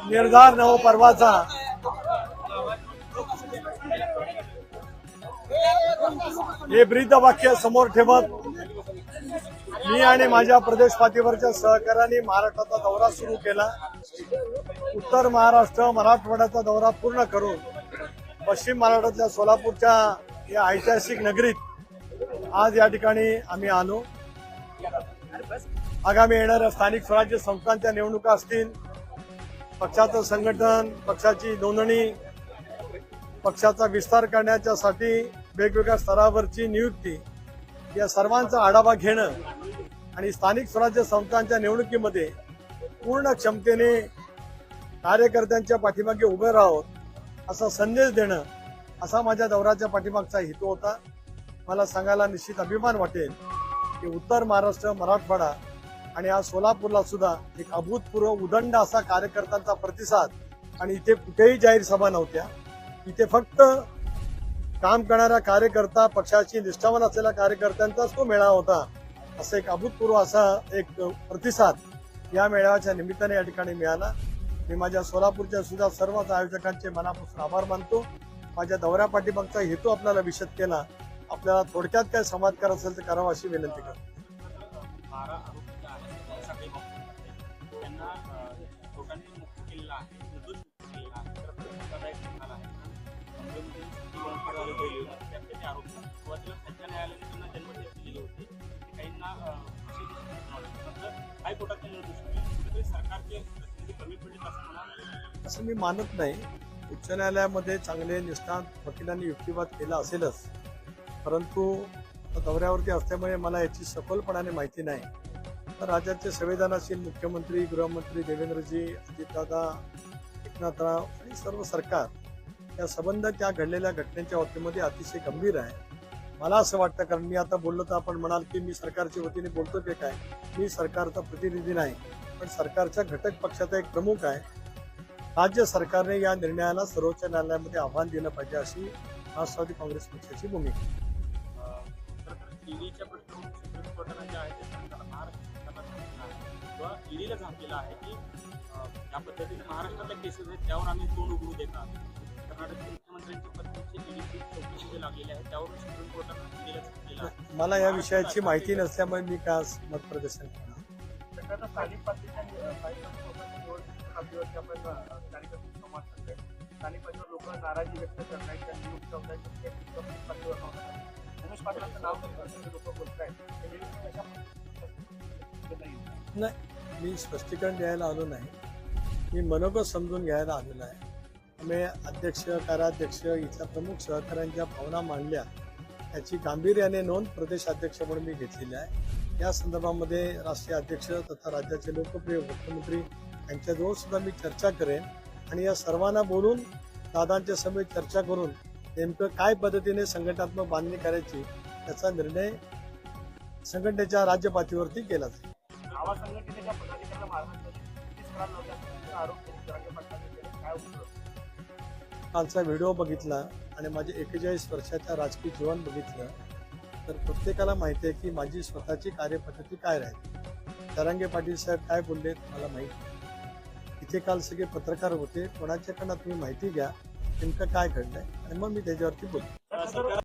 निर्धार नवपर्वाचा हो हे ब्रीद वाक्य समोर ठेवत मी आणि माझ्या प्रदेश पातळीवरच्या सहकार्याने महाराष्ट्राचा दौरा सुरू केला. उत्तर महाराष्ट्र मराठवाड्याचा दौरा पूर्ण करून पश्चिम महाराष्ट्रातल्या सोलापूरच्या या ऐतिहासिक नगरीत आज या ठिकाणी आम्ही आलो. आगामी येणाऱ्या स्थानिक स्वराज्य संस्थांच्या निवडणुका असतील पक्षाचं संघटन पक्षाची नोंदणी पक्षाचा विस्तार करण्याच्यासाठी वेगवेगळ्या स्तरावरची नियुक्ती या सर्वांचा आढावा घेणं आणि स्थानिक स्वराज्य संस्थांच्या निवडणुकीमध्ये पूर्ण क्षमतेने कार्यकर्त्यांच्या पाठीमागे उभे राहोत असा संदेश देणं असा माझ्या दौऱ्याच्या पाठीमागचा हेतू होता. मला सांगायला निश्चित अभिमान वाटेल की उत्तर महाराष्ट्र मराठवाडा आणि आज सोलापूरला सुद्धा एक अभूतपूर्व उदंड असा कार्यकर्त्यांचा प्रतिसाद. आणि इथे कुठेही जाहीर सभा नव्हत्या. इथे फक्त काम करणारा कार्यकर्ता पक्षाची निष्ठावान असलेल्या कार्यकर्त्यांचाच तो मेळावा होता. असं एक अभूतपूर्व असा एक प्रतिसाद या मेळाव्याच्या निमित्ताने या ठिकाणी मिळाला. मी माझ्या सोलापूरच्या सुद्धा सर्वच आयोजकांचे मनापासून आभार मानतो. माझ्या दौऱ्या पाठीमागचा हेतू आपल्याला विशद केला. आपल्याला थोडक्यात काय संवाद असेल तर करावा अशी विनंती करतो. त्यांना लोकांनी मुक्त आहे निर्दोष मुक्त केलेला आहे तर धोकादायक आहे आरोप सुरुवातीला न्यायालयाने त्यांना जन्मठेप दिलेली होती काहींना सरकारचे प्रतिनिधी कमी असं असं मी मानत नाही. उच्च न्यायालयामध्ये चांगले निष्णात वकिलांनी युक्तिवाद केला असेलच. परंतु दौऱ्यावरती असल्यामुळे मला याची सखोलपणाने माहिती नाही. राज्याचे संवेदनाशील मुख्यमंत्री गृहमंत्री देवेंद्रजी अजितदादा एकनाथराव आणि सर्व सरकार या संबंध त्या घडलेल्या घटनेच्या बाबतीमध्ये अतिशय गंभीर आहे. मला असं वाटतं कारण मी आता बोललो तर आपण म्हणाल की मी सरकारच्या वतीने बोलतो ते काय? मी सरकारचा प्रतिनिधी नाही पण सरकारच्या घटक पक्षाचा एक प्रमुख आहे. राज्य सरकारने या निर्णयाला सर्वोच्च न्यायालयामध्ये आव्हान दिलं पाहिजे अशी राष्ट्रवादी काँग्रेस पक्षाची भूमिका. ईडीला सांगितलेलं आहे की ज्या पद्धतीने महाराष्ट्रातल्या केसेस आहेत त्यावर आम्ही तोंड उघडू देतात कर्नाटकच्या मुख्यमंत्र्यांची पत्नीची ईडीची चौकशी जी लागलेली आहे त्यावरून सुप्रीम कोर्टानं ईडीला आहे. मला या विषयाची माहिती नसल्यामुळे मी काय आज मत प्रदर्शन स्थानिक पातळीच्या संवाद पातळीवर लोक नाराजी व्यक्त नियुक्त नाही मी स्पष्टीकरण द्यायला आलो नाही. मी मनोगत समजून घ्यायला आलेलो आहे. आम्ही अध्यक्ष कार्याध्यक्ष इथल्या प्रमुख सहकाऱ्यांच्या भावना मांडल्या. याची गांभीर्याने नोंद प्रदेशाध्यक्ष म्हणून मी घेतलेली आहे. या संदर्भामध्ये राष्ट्रीय अध्यक्ष तथा राज्याचे लोकप्रिय मुख्यमंत्री यांच्याजवळ सुद्धा मी चर्चा करेन आणि या सर्वांना बोलून दादांच्या समेत चर्चा करून नेमकं काय पद्धतीने संघटनात्मक बांधणी करायची याचा निर्णय संघटनेच्या राज्य पातळीवरती केला जाईल. कालचा व्हिडिओ बघितला आणि माझे एकेचाळीस वर्षाच्या राजकीय जीवन बघितलं तर प्रत्येकाला माहिती आहे की माझी स्वतःची कार्यपद्धती काय राहील? तरंगे पाटील साहेब काय बोललेत मला माहीत इथे काल सगळे पत्रकार होते कोणाच्याकडनं तुम्ही माहिती घ्या नेमकं काय घडलंय आणि मग मी त्याच्यावरती बोलतो.